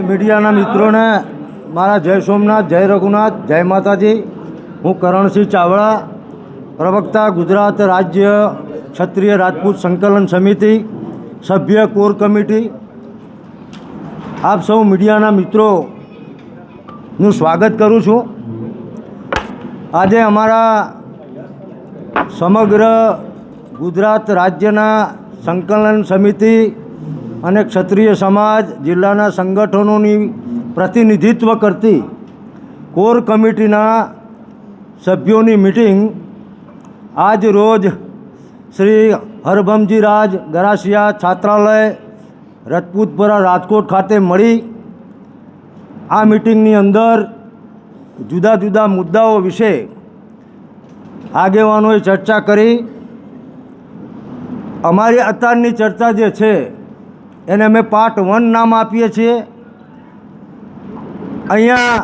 મીડિયાના મિત્રોને મારા જય સોમનાથ, જય રઘુનાથ, જય માતાજી. હું કરણસિંહ ચાવડા, પ્રવક્તા ગુજરાત રાજ્ય ક્ષત્રિય રાજપૂત સંકલન સમિતિ, સભ્ય કોર કમિટી. આપ સૌ મીડિયાના મિત્રોનું સ્વાગત કરું છું. આજે અમારા સમગ્ર ગુજરાત રાજ્યના સંકલન સમિતિ અને ક્ષત્રિય સમાજ જિલ્લાના સંગઠનોની પ્રતિનિધિત્વ કરતી કોર કમિટીના સભ્યોની મિટિંગ આજ રોજ શ્રી હરભમજી રાજ ગરાસિયા છાત્રાલય રજપૂતપુરા રાજકોટ ખાતે મળી. આ મિટિંગની અંદર જુદા જુદા મુદ્દાઓ વિશે આગેવાનોએ ચર્ચા કરી. અમારી અત્યારની ચર્ચા જે છે એને અમે પાર્ટ વન નામ આપીએ છીએ. અહીંયા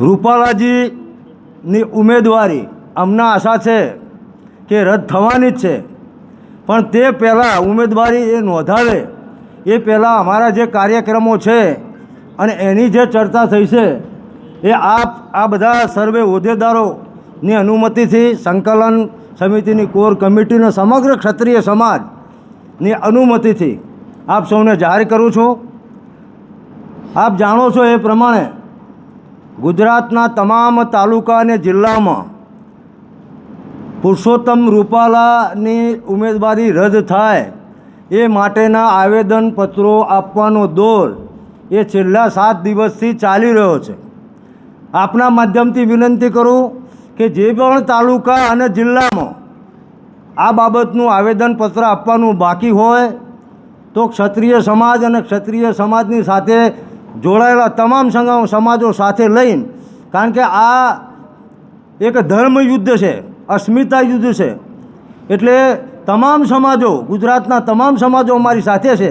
રૂપાલાજીની ઉમેદવારી અમને આશા છે કે રદ થવાની જ છે. પણ તે પહેલાં ઉમેદવારી એ નોંધાવે. એ પહેલાં અમારા જે કાર્યક્રમો છે અને એની જે ચર્ચા થઈ છે, એ આપ, આ બધા સર્વે હોદ્દેદારોની અનુમતિથી સંકલન સમિતિની કોર કમિટીનો સમગ્ર ક્ષત્રિય સમાજની અનુમતિથી આપ સૌને જાહેર કરું છું. આપ જાણો છો એ પ્રમાણે ગુજરાતના તમામ તાલુકા અને જિલ્લામાં પુરુષોત્તમ રૂપાલાની ઉમેદવારી રદ થાય એ માટેના આવેદનપત્રો આપવાનો દોર એ છેલ્લા સાત દિવસથી ચાલી રહ્યો છે. આપના માધ્યમથી વિનંતી કરું કે જે પણ તાલુકા અને જિલ્લામાં આ બાબતનું આવેદનપત્ર આપવાનું બાકી હોય તો ક્ષત્રિય સમાજ અને ક્ષત્રિય સમાજની સાથે જોડાયેલા તમામ સમાજો સાથે લઈને, કારણ કે આ એક ધર્મ યુદ્ધ છે, અસ્મિતા યુદ્ધ છે, એટલે તમામ સમાજો, ગુજરાતના તમામ સમાજો અમારી સાથે છે,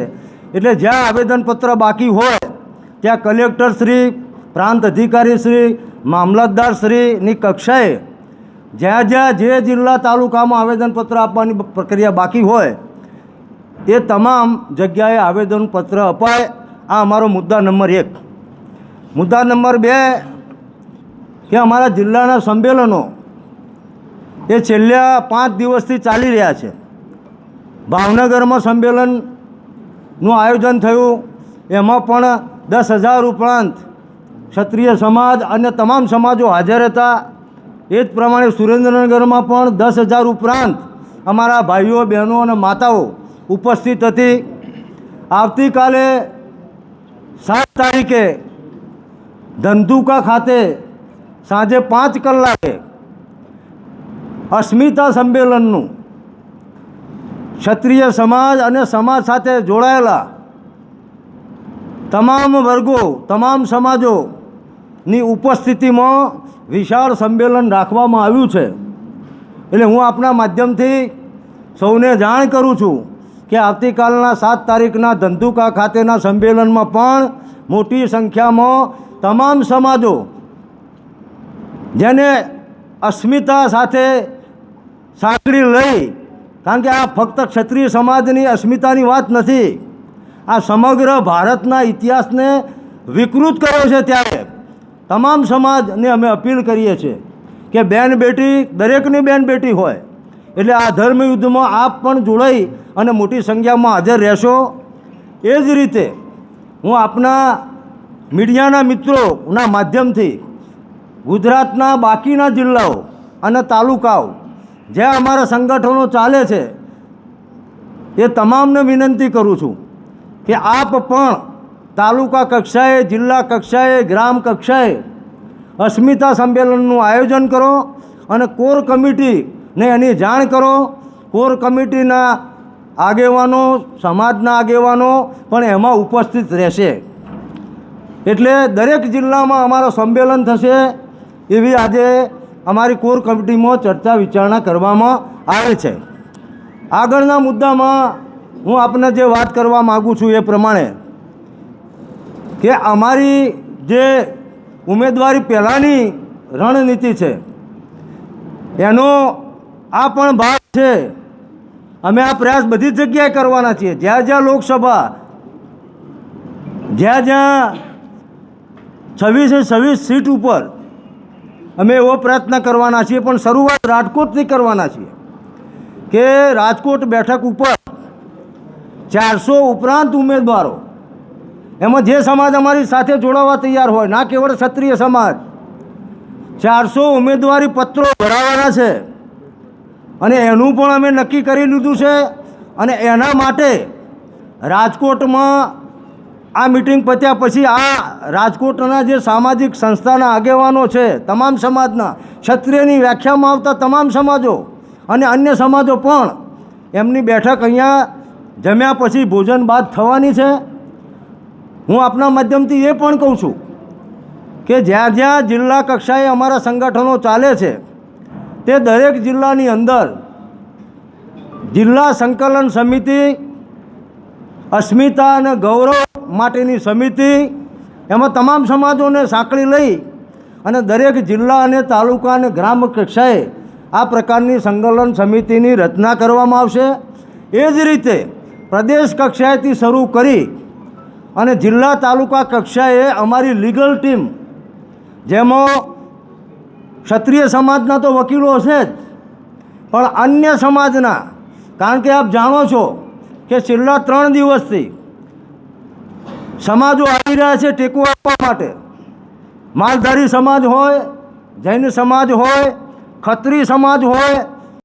એટલે જ્યાં આવેદનપત્ર બાકી હોય, ત્યાં કલેક્ટર શ્રી પ્રાંત અધિકારી શ્રી મામલતદાર શ્રીની કક્ષાએ જ્યાં જ્યાં જે જિલ્લા તાલુકામાં આવેદનપત્ર આપવાની પ્રક્રિયા બાકી હોય, એ તમામ જગ્યાએ આવેદનપત્ર અપાય. આ અમારો મુદ્દા નંબર એક. મુદ્દા નંબર બે, કે અમારા જિલ્લાના સંમેલનો એ છેલ્લા પાંચ દિવસથી ચાલી રહ્યા છે. ભાવનગરમાં સંમેલનનું આયોજન થયું. એમાં પણ દસ હજાર ઉપરાંત ક્ષત્રિય સમાજ અને તમામ સમાજો હાજર હતા. એ જ પ્રમાણે સુરેન્દ્રનગરમાં પણ દસ હજાર ઉપરાંત અમારા ભાઈઓ, બહેનો અને માતાઓ ઉપસ્થિત હતી. આવતીકાલે સાત તારીખે ધંધુકા ખાતે સાંજે પાંચ કલાકે અસ્મિતા સંમેલનનું ક્ષત્રિય સમાજ અને સમાજ સાથે જોડાયેલા તમામ વર્ગો, તમામ સમાજોની ઉપસ્થિતિમાં વિશાળ સંમેલન રાખવામાં આવ્યું છે. એટલે હું આપના માધ્યમથી સૌને જાણ કરું છું કે આવતીકાલના સાત તારીખના ધંધુકા ખાતેના સંમેલનમાં પણ મોટી સંખ્યામાં તમામ સમાજો જેને અસ્મિતા સાથે સાંકળી લઈ, કારણ કે આ ફક્ત ક્ષત્રિય સમાજની અસ્મિતાની વાત નથી, આ સમગ્ર ભારતના ઇતિહાસને વિકૃત કર્યો છે ત્યારે. તમામ સમાજને અમે અપીલ કરીએ છીએ કે બેન બેટી, દરેકની બેન બેટી હોય, એટલે આ ધર્મયુદ્ધમાં આપ પણ જોડાઈ અને મોટી સંખ્યામાં હાજર રહેશો. એ જ રીતે હું આપના મીડિયાના મિત્રોના માધ્યમથી ગુજરાતના બાકીના જિલ્લાઓ અને તાલુકાઓ જ્યાં અમારા સંગઠનો ચાલે છે, એ તમામને વિનંતી કરું છું કે આપ પણ તાલુકા કક્ષાએ, જિલ્લા કક્ષાએ, ગ્રામ કક્ષાએ અસ્મિતા સંમેલનનું આયોજન કરો અને કોર કમિટીને એની જાણ કરો. કોર કમિટીના આગેવાનો, સમાજના આગેવાનો પણ એમાં ઉપસ્થિત રહેશે. એટલે દરેક જિલ્લામાં અમારો સંમેલન થશે એવી આજે અમારી કોર કમિટીમાં ચર્ચા વિચારણા કરવામાં આવે છે. આગળના મુદ્દામાં હું આપને જે વાત કરવા માગું છું એ પ્રમાણે કે અમારી જે ઉમેદવારી પહેલાંની રણનીતિ છે, એનો આ પણ ભાગ છે. અમે આ પ્રયાસ બધી જગ્યાએ કરવાના છીએ. જ્યાં જ્યાં લોકસભા, જ્યાં જ્યાં છવ્વીસે છવ્વીસ સીટ ઉપર અમે એવો પ્રયત્ન કરવાના છીએ, પણ શરૂઆત રાજકોટથી કરવાના છીએ કે રાજકોટ બેઠક ઉપર ચારસો ઉપરાંત ઉમેદવારો એમાં જે સમાજ અમારી સાથે જોડાવા તૈયાર હોય, ના કેવળ ક્ષત્રિય સમાજ, ચારસો ઉમેદવારી પત્રો ભરાવાના છે. અને એનું પણ અમે નક્કી કરી લીધું છે અને એના માટે રાજકોટમાં આ મિટિંગ પત્યા પછી આ રાજકોટના જે સામાજિક સંસ્થાના આગેવાનો છે, તમામ સમાજના, ક્ષત્રિયની વ્યાખ્યામાં આવતા તમામ સમાજો અને અન્ય સમાજો પણ એમની બેઠક અહીંયા જમ્યા પછી ભોજન બાદ થવાની છે. હું આપના માધ્યમથી એ પણ કહું છું કે જ્યાં જ્યાં જિલ્લા કક્ષાએ અમારા સંગઠનો ચાલે છે, તે દરેક જિલ્લાની અંદર જિલ્લા સંકલન સમિતિ, અસ્મિતા અને ગૌરવ માટેની સમિતિ, એમાં તમામ સમાજોને સાંકળી લઈ અને દરેક જિલ્લા અને તાલુકા અને ગ્રામ કક્ષાએ આ પ્રકારની સંકલન સમિતિની રચના કરવામાં આવશે. એ જ રીતે પ્રદેશ કક્ષાએથી શરૂ કરી અને જિલ્લા તાલુકા કક્ષાએ અમારી લીગલ ટીમ, જેમાં ક્ષત્રિય સમાજના તો વકીલો હશે જ, પણ અન્ય સમાજના, કારણ કે આપ જાણો છો કે છેલ્લા ત્રણ દિવસથી સમાજો આવી રહ્યા છે ટેકો આપવા માટે. માલધારી સમાજ હોય, જૈન સમાજ હોય, ખત્રી સમાજ હોય